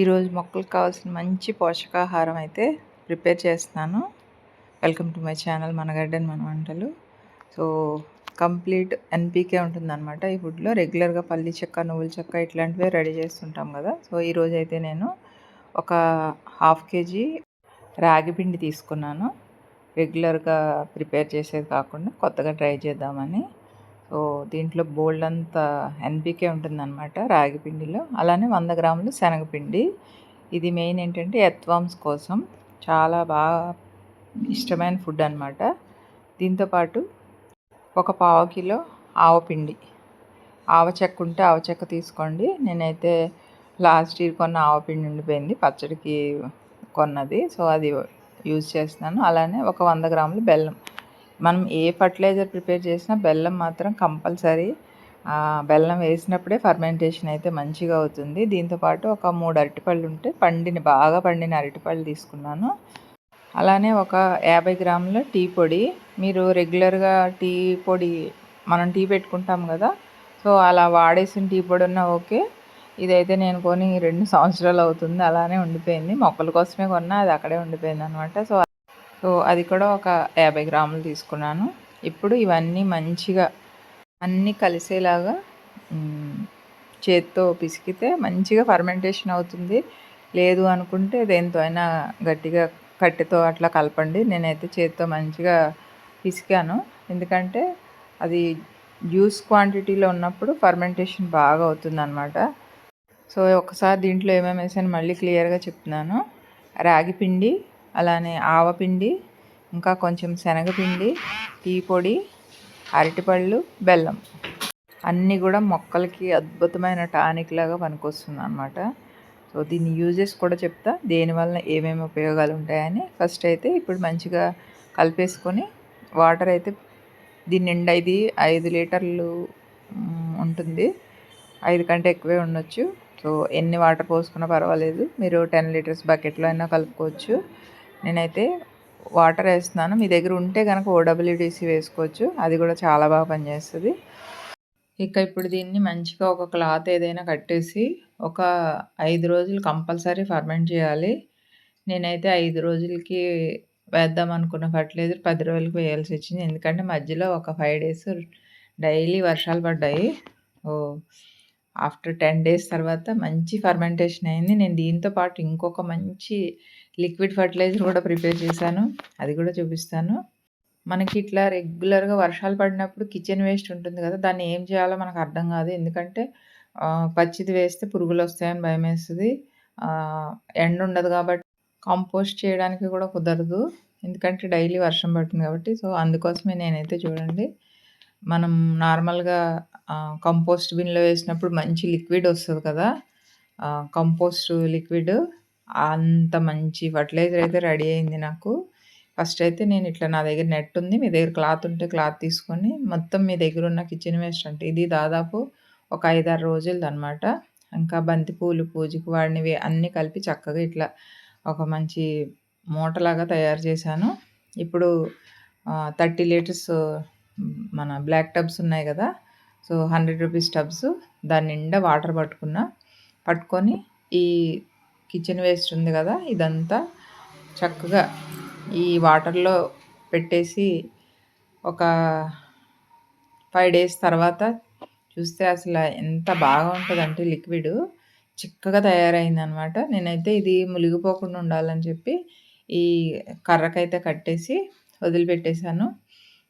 ఈరోజు మొక్కలకు కావాల్సిన మంచి పోషకాహారం అయితే ప్రిపేర్ చేస్తున్నాను. వెల్కమ్ టు మై ఛానల్ మన గార్డెన్ మన వంటలు సో కంప్లీట్ ఎన్పీకే ఉంటుందన్నమాట ఈ ఫుడ్లో. రెగ్యులర్గా పల్లి చెక్క నువ్వుల చెక్క ఇట్లాంటివే రెడీ చేస్తుంటాం కదా. సో ఈరోజు అయితే నేను ఒక హాఫ్ కేజీ రాగి పిండి తీసుకున్నాను. రెగ్యులర్గా ప్రిపేర్ చేసేది కాకుండా కొత్తగా ట్రై చేద్దామని. సో దీంట్లో బోల్డ్ అంత ఎన్పికే ఉంటుందన్నమాట రాగి పిండిలో. అలానే వంద గ్రాములు శనగపిండి. ఇది మెయిన్ ఏంటంటే ఎత్వామ్స్ కోసం. చాలా బాగా ఇష్టమైన ఫుడ్ అనమాట దీంతోపాటు ఒక పావు కిలో ఆవపిండి ఆవ చెక్క ఉంటే ఆవ చెక్క తీసుకోండి. నేనైతే లాస్ట్ ఇయర్ కొన్న ఆవపిండి ఉండిపోయింది. పచ్చడికి కొన్నది. సో అది యూజ్ చేస్తున్నాను. అలానే ఒక వంద గ్రాములు బెల్లం. మనం ఏ ఫర్టిలైజర్ ప్రిపేర్ చేసినా బెల్లం మాత్రం కంపల్సరీ బెల్లం వేసినప్పుడే ఫర్మెంటేషన్ అయితే మంచిగా అవుతుంది. దీంతోపాటు ఒక మూడు అరటిపళ్ళు ఉంటే పండిన బాగా పండిన అరటిపళ్ళు తీసుకున్నాను. అలానే ఒక యాభై గ్రాముల టీ పొడి మీరు రెగ్యులర్గా టీ పొడి మనం టీ పెట్టుకుంటాం కదా సో అలా వాడేసిన టీ పొడి ఉన్నా ఓకే. ఇదైతే నేను కొని రెండు సంవత్సరాలు అవుతుంది అలానే ఉండిపోయింది. మొక్కల కోసమే కొన్నా అది అక్కడే ఉండిపోయింది అనమాట సో సో అది కూడా ఒక యాభై గ్రాములు తీసుకున్నాను. ఇప్పుడు ఇవన్నీ మంచిగా అన్నీ కలిసేలాగా చేత్తో పిసికితే మంచిగా ఫర్మెంటేషన్ అవుతుంది. లేదు అనుకుంటే దేంతో అయినా గట్టిగా కట్టెతో అట్లా కలపండి. నేనైతే చేత్తో మంచిగా పిసికాను. ఎందుకంటే అది జ్యూస్ క్వాంటిటీలో ఉన్నప్పుడు ఫర్మెంటేషన్ బాగా అవుతుంది అనమాట సో ఒకసారి దీంట్లో ఏమేమి వేసాను మళ్ళీ క్లియర్గా చెప్తున్నాను. రాగి పిండి అలానే ఆవపిండి ఇంకా కొంచెం శనగపిండి టీ పొడి అరటిపళ్ళు బెల్లం. అన్నీ కూడా మొక్కలకి అద్భుతమైన టానిక్ లాగా పనికొస్తుంది అనమాట సో దీన్ని యూజెస్ కూడా చెప్తా. దేనివల్ల ఏమేమి ఉపయోగాలు ఉంటాయని ఫస్ట్ అయితే ఇప్పుడు మంచిగా కలిపేసుకొని వాటర్ అయితే దీని నిండా ఇది ఐదు లీటర్లు ఉంటుంది. ఐదు కంటే ఎక్కువే ఉండొచ్చు. సో ఎన్ని వాటర్ పోసుకున్నా పర్వాలేదు. మీరు టెన్ లీటర్స్ బకెట్లో అయినా కలుపుకోవచ్చు. నేనైతే వాటర్ వేస్తున్నాను. మీ దగ్గర ఉంటే కనుక ఓడబ్ల్యూడిసి వేసుకోవచ్చు. అది కూడా చాలా బాగా పనిచేస్తుంది. ఇక ఇప్పుడు దీన్ని మంచిగా ఒక క్లాత్ ఏదైనా కట్టేసి ఒక ఐదు రోజులు కంపల్సరీ ఫర్మెంట్ చేయాలి. నేనైతే ఐదు రోజులకి వేద్దాం అనుకున్న ఫర్టిలైజర్ పది రోజులకు వేయాల్సి వచ్చింది. ఎందుకంటే మధ్యలో ఒక ఫైవ్ డేస్ డైలీ వర్షాలు పడ్డాయి. ఓ ఆఫ్టర్ టెన్ డేస్ తర్వాత మంచి ఫర్మెంటేషన్ అయింది. నేను దీంతో పాటు ఇంకొక మంచి లిక్విడ్ ఫర్టిలైజర్ కూడా ప్రిపేర్ చేశాను. అది కూడా చూపిస్తాను. మనకి ఇట్లా రెగ్యులర్గా వర్షాలు పడినప్పుడు కిచెన్ వేస్ట్ ఉంటుంది కదా దాన్ని ఏం చేయాలో మనకు అర్థం కాదు. ఎందుకంటే పచ్చిది వేస్తే పురుగులు వస్తాయని భయం వేస్తుంది. ఎండ ఉండదు కాబట్టి కంపోస్ట్ చేయడానికి కూడా కుదరదు. ఎందుకంటే డైలీ వర్షం పడుతుంది కాబట్టి. సో అందుకోసమే నేనైతే చూడండి. మనం నార్మల్గా కంపోస్ట్ బిన్లో వేసినప్పుడు మంచి లిక్విడ్ వస్తుంది కదా. కంపోస్ట్ లిక్విడ్ అంత మంచి ఫర్టిలైజర్ అయితే రెడీ అయింది నాకు. ఫస్ట్ అయితే నేను ఇట్లా నా దగ్గర నెట్ ఉంది మీ దగ్గర క్లాత్ ఉంటే క్లాత్ తీసుకొని మొత్తం మీ దగ్గర ఉన్న కిచెన్ వేస్ట్ అంటే ఇది దాదాపు ఒక ఐదారు రోజులది అనమాట ఇంకా బంతిపూలు పూజకు వాడినవి అన్నీ కలిపి చక్కగా ఇట్లా ఒక మంచి మూటలాగా తయారు చేశాను. ఇప్పుడు థర్టీ లీటర్స్ మన బ్లాక్ టబ్స్ ఉన్నాయి కదా సో హండ్రెడ్ రూపీస్ టబ్స్ దాని నిండా వాటర్ పట్టుకున్నా పట్టుకొని ఈ కిచెన్ వేస్ట్ ఉంది కదా ఇదంతా. చక్కగా ఈ వాటర్లో పెట్టేసి ఒక ఫైవ్ డేస్ తర్వాత చూస్తే అసలు ఎంత బాగా ఉంటుందంటే లిక్విడ్. చిక్కగా తయారైంది అనమాట నేనైతే ఇది మునిగిపోకుండా ఉండాలని చెప్పి ఈ కర్రకైతే కట్టేసి వదిలిపెట్టేశాను.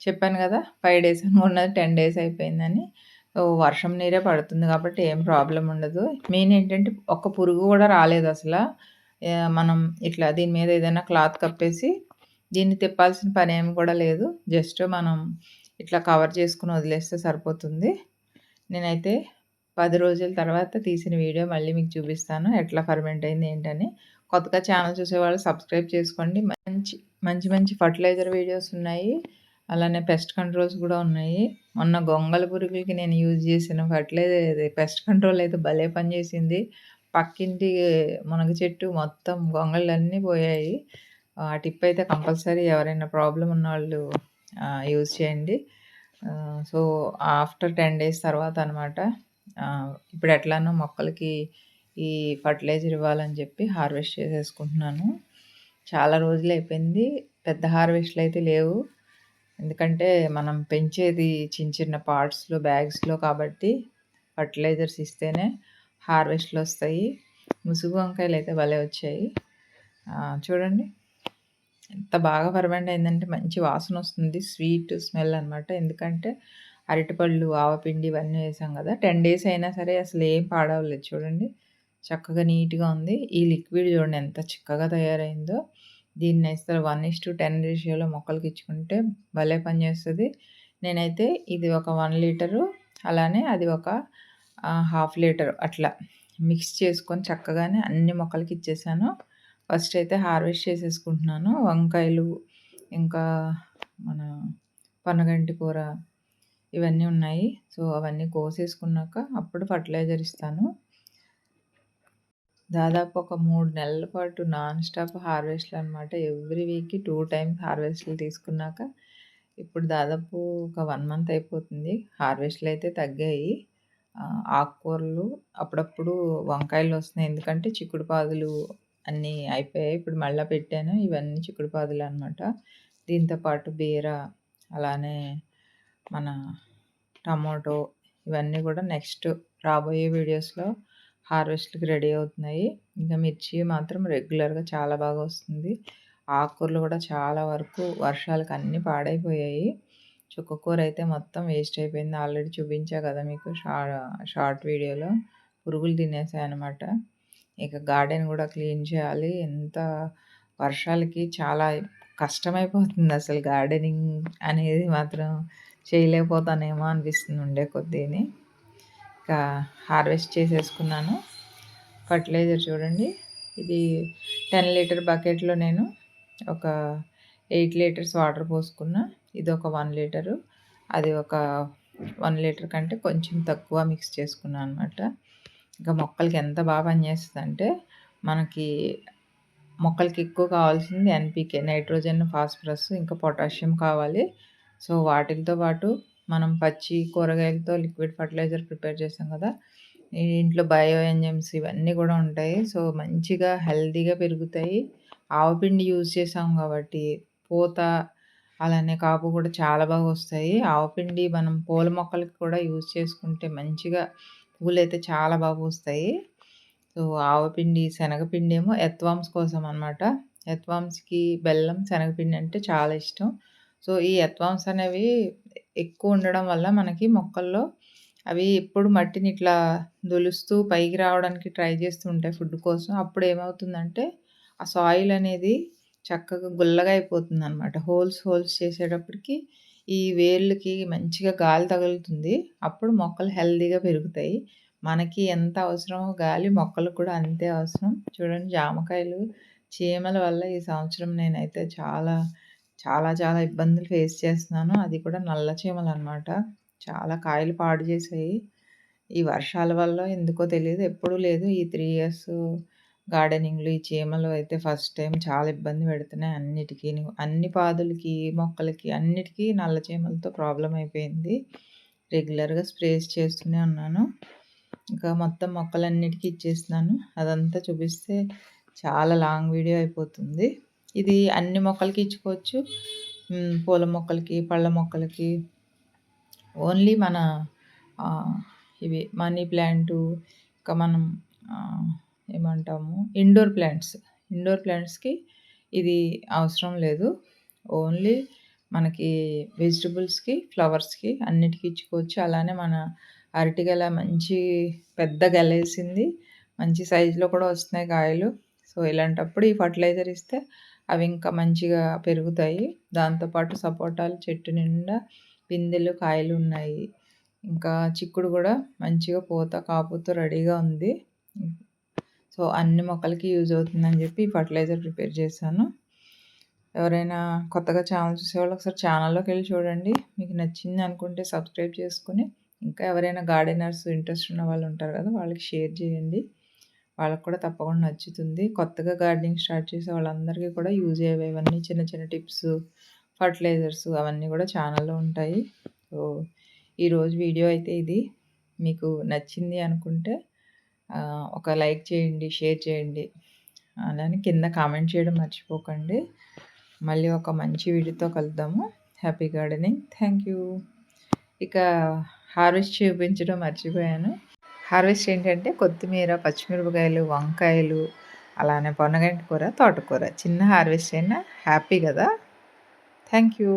చెప్పాను కదా ఫైవ్ డేస్ అనుకున్నది టెన్ డేస్ అయిపోయిందని. వర్షం నీరే పడుతుంది కాబట్టి ఏం ప్రాబ్లం ఉండదు. మెయిన్ ఏంటంటే ఒక్క పురుగు కూడా రాలేదు అసలు. మనం ఇట్లా దీని మీద ఏదైనా క్లాత్ కప్పేసి దీన్ని తిప్పాల్సిన పని ఏమి కూడా లేదు. జస్ట్ మనం ఇట్లా కవర్ చేసుకుని వదిలేస్తే సరిపోతుంది. నేనైతే పది రోజుల తర్వాత తీసిన వీడియో మళ్ళీ మీకు చూపిస్తాను. ఎట్లా ఫర్మెంట్ అయింది ఏంటని. కొత్తగా ఛానల్ చూసేవాళ్ళు సబ్స్క్రైబ్ చేసుకోండి. మంచి మంచి మంచి ఫర్టిలైజర్ వీడియోస్ ఉన్నాయి. అలానే పెస్ట్ కంట్రోల్స్ కూడా ఉన్నాయి. మొన్న గొంగళ పురుగులకి నేను యూజ్ చేసిన ఫర్టిలైజర్ పెస్ట్ కంట్రోల్ అయితే భలే పనిచేసింది పక్కింటి మునగ చెట్టు మొత్తం గొంగళ్ళన్నీ పోయాయి. ఆ టిప్ అయితే కంపల్సరీ ఎవరైనా ప్రాబ్లం ఉన్న వాళ్ళు యూజ్ చేయండి. సో ఆఫ్టర్ టెన్ డేస్ తర్వాత అనమాట ఇప్పుడు ఎట్లానో మొక్కలకి ఈ ఫర్టిలైజర్ ఇవ్వాలని చెప్పి హార్వెస్ట్ చేసేసుకుంటున్నాను. చాలా రోజులు అయిపోయింది. పెద్ద హార్వెస్ట్లు అయితే లేవు. ఎందుకంటే మనం పెంచేది చిన్న చిన్న పార్ట్స్లో బ్యాగ్స్లో కాబట్టి ఫర్టిలైజర్స్ ఇస్తేనే హార్వెస్ట్లు వస్తాయి. ముసుగు వంకాయలు అయితే భలే వచ్చాయి. చూడండి. ఎంత బాగా ఫర్మెంట్ అయిందంటే మంచి వాసన వస్తుంది. స్వీట్ స్మెల్ అనమాట ఎందుకంటే అరటిపళ్ళు ఆవపిండి ఇవన్నీ వేసాం కదా. టెన్ డేస్ అయినా సరే అసలు ఏం పాడవలేదు. చూడండి. చక్కగా నీట్గా ఉంది. ఈ లిక్విడ్ చూడండి ఎంత చిక్కగా తయారైందో. దీన్ని ఇస్తారు వన్ ఇస్ టు టెన్ రేషియోలో మొక్కలకి ఇచ్చుకుంటే భలే పనిచేస్తుంది నేనైతే ఇది ఒక వన్ లీటరు అలానే అది ఒక హాఫ్ లీటర్ అట్లా మిక్స్ చేసుకొని చక్కగానే అన్ని మొక్కలకి ఇచ్చేసాను. ఫస్ట్ అయితే హార్వెస్ట్ చేసేసుకుంటున్నాను. వంకాయలు ఇంకా మన పనగంటి కూర ఇవన్నీ ఉన్నాయి. సో అవన్నీ కోసేసుకున్నాక అప్పుడు ఫర్టిలైజర్ ఇస్తాను. దాదాపు ఒక మూడు నెలల పాటు నాన్ స్టాప్ హార్వెస్ట్లు అనమాట ఎవ్రీ వీక్కి టూ టైమ్స్ హార్వెస్ట్లు తీసుకున్నాక ఇప్పుడు దాదాపు ఒక వన్ మంత్ అయిపోతుంది. హార్వెస్ట్లు అయితే తగ్గాయి. ఆకుకూరలు అప్పుడప్పుడు వంకాయలు వస్తున్నాయి. ఎందుకంటే చిక్కుడు పాదులు అన్నీ అయిపోయాయి. ఇప్పుడు మళ్ళీ పెట్టాను. ఇవన్నీ చిక్కుడు పాదులు అనమాట దీంతోపాటు బీర అలానే మన టమాటో ఇవన్నీ కూడా నెక్స్ట్ రాబోయే వీడియోస్లో హార్వెస్ట్కి రెడీ అవుతున్నాయి. ఇంకా మిర్చి మాత్రం రెగ్యులర్గా చాలా బాగా వస్తుంది. ఆకుకూరలు కూడా చాలా వరకు వర్షాలకు అన్నీ పాడైపోయాయి. చుక్కకూర అయితే మొత్తం వేస్ట్ అయిపోయింది. ఆల్రెడీ చూపించా కదా మీకు షార్ట్ షార్ట్ వీడియోలో. పురుగులు తినేసాయి అనమాట ఇక గార్డెన్ కూడా క్లీన్ చేయాలి. ఎంత వర్షాలకి చాలా కష్టమైపోతుంది అసలు గార్డెనింగ్ అనేది మాత్రం చేయలేకపోతానేమో అనిపిస్తుంది ఉండే కొద్దీని. ఇంకా హార్వెస్ట్ చేసేసుకున్నాను. ఫర్టిలైజర్ చూడండి. ఇది టెన్ లీటర్ బకెట్లో నేను ఒక ఎయిట్ లీటర్స్ వాటర్ పోసుకున్న. ఇది ఒక వన్ లీటరు. అది ఒక వన్ లీటర్ కంటే కొంచెం తక్కువ మిక్స్ చేసుకున్నాను అనమాట ఇంకా మొక్కలకి ఎంత బాగా పనిచేస్తుంది అంటే మనకి మొక్కలకి ఎక్కువ కావాల్సింది ఎన్పికే నైట్రోజన్ ఫాస్ఫరస్ ఇంకా పొటాషియం కావాలి. సో వాటితో పాటు మనం పచ్చి కూరగాయలతో లిక్విడ్ ఫర్టిలైజర్ ప్రిపేర్ చేస్తాం కదా. ఇంట్లో బయో ఎంజమ్స్ ఇవన్నీ కూడా ఉంటాయి. సో మంచిగా హెల్తీగా పెరుగుతాయి. ఆవపిండి యూజ్ చేసాం కాబట్టి పూత అలానే కాపు కూడా చాలా బాగా వస్తాయి. ఆవపిండి మనం పూల మొక్కలకి కూడా యూజ్ చేసుకుంటే మంచిగా పూలు అయితే చాలా బాగా పూస్తాయి. సో ఆవపిండి శనగపిండి ఏమో ఎత్వామ్స్ కోసం అనమాట ఎత్వామ్స్కి బెల్లం శనగపిండి అంటే చాలా ఇష్టం. సో ఈ ఎత్వామ్స్ అనేవి ఎక్కువ ఉండడం వల్ల మనకి మొక్కల్లో అవి ఎప్పుడు మట్టిని ఇట్లా దొలుస్తూ పైకి రావడానికి ట్రై చేస్తూ ఉంటాయి ఫుడ్ కోసం. అప్పుడు ఏమవుతుందంటే ఆ సాయిల్ అనేది చక్కగా గుల్లగా అయిపోతుంది అనమాట హోల్స్ హోల్స్ చేసేటప్పటికి ఈ వేర్లకి మంచిగా గాలి తగులుతుంది. అప్పుడు మొక్కలు హెల్దీగా పెరుగుతాయి. మనకి ఎంత అవసరమో గాలి మొక్కలకు కూడా అంతే అవసరం. చూడండి జామకాయలు చీమల వల్ల ఈ సంవత్సరం నేనైతే చాలా చాలా చాలా ఇబ్బందులు ఫేస్ చేస్తున్నాను. అది కూడా నల్ల చీమలు అనమాట చాలా కాయలు పాడు చేసాయి. ఈ వర్షాల వల్ల ఎందుకో తెలియదు ఎప్పుడూ లేదు. ఈ త్రీ ఇయర్స్ గార్డెనింగ్లు ఈ చీమలు అయితే ఫస్ట్ టైం చాలా ఇబ్బంది పెడుతున్నాయి అన్నిటికీ. అన్ని పాదులకి మొక్కలకి అన్నిటికీ నల్ల చీమలతో ప్రాబ్లం అయిపోయింది. రెగ్యులర్గా స్ప్రేస్ చేస్తూనే ఉన్నాను. ఇంకా మొత్తం మొక్కలన్నిటికీ ఇచ్చేస్తున్నాను. అదంతా చూపిస్తే చాలా లాంగ్ వీడియో అయిపోతుంది. ఇది అన్ని మొక్కలకి ఇచ్చుకోవచ్చు. పూల మొక్కలకి పళ్ళ మొక్కలకి. ఓన్లీ మన ఇవి మనీ ప్లాంటు ఇంకా మనం ఏమంటాము ఇండోర్ ప్లాంట్స్ ఇండోర్ ప్లాంట్స్కి ఇది అవసరం లేదు. ఓన్లీ మనకి వెజిటబుల్స్కి ఫ్లవర్స్కి అన్నిటికీ ఇచ్చుకోవచ్చు. అలానే మన అరటిగల మంచి పెద్ద గలేసింది మంచి సైజులో కూడా వస్తున్నాయి కాయలు. సో ఇలాంటప్పుడు ఈ ఫర్టిలైజర్ ఇస్తే అవి ఇంకా మంచిగా పెరుగుతాయి. దాంతోపాటు సపోటాలు చెట్టు నిండా పిందెలు కాయలు ఉన్నాయి. ఇంకా చిక్కుడు కూడా మంచిగా పూత కాపుతో రెడీగా ఉంది. సో అన్ని మొక్కలకి యూజ్ అవుతుందని చెప్పి ఫర్టిలైజర్ ప్రిపేర్ చేశాను. ఎవరైనా కొత్తగా ఛానల్ చూసేవాళ్ళు ఒకసారి ఛానల్లోకి వెళ్ళి చూడండి. మీకు నచ్చింది అనుకుంటే సబ్స్క్రైబ్ చేసుకుని ఇంకా ఎవరైనా గార్డెనర్స్ ఇంట్రెస్ట్ ఉన్న వాళ్ళు ఉంటారు కదా వాళ్ళకి షేర్ చేయండి. వాళ్ళకి కూడా తప్పకుండా నచ్చుతుంది. కొత్తగా గార్డెనింగ్ స్టార్ట్ చేసే వాళ్ళందరికీ కూడా యూజ్ అయ్యేవి ఇవన్నీ చిన్న చిన్న టిప్స్ ఫర్టిలైజర్స్ అవన్నీ కూడా ఛానల్లో ఉంటాయి. సో ఈరోజు వీడియో అయితే ఇది. మీకు నచ్చింది అనుకుంటే ఒక లైక్ చేయండి షేర్ చేయండి. అలానే కింద కామెంట్ చేయడం మర్చిపోకండి. మళ్ళీ ఒక మంచి వీడియోతో కలుద్దాము. హ్యాపీ గార్డెనింగ్ థ్యాంక్ యూ ఇక హార్వెస్ట్ చూపించడం మర్చిపోయాను. హార్వెస్ట్ ఏంటంటే కొత్తిమీర పచ్చిమిరపకాయలు వంకాయలు అలానే పొన్నగంటి కూర తోటకూర. చిన్న హార్వెస్ట్ అయినా హ్యాపీ కదా. Thank you.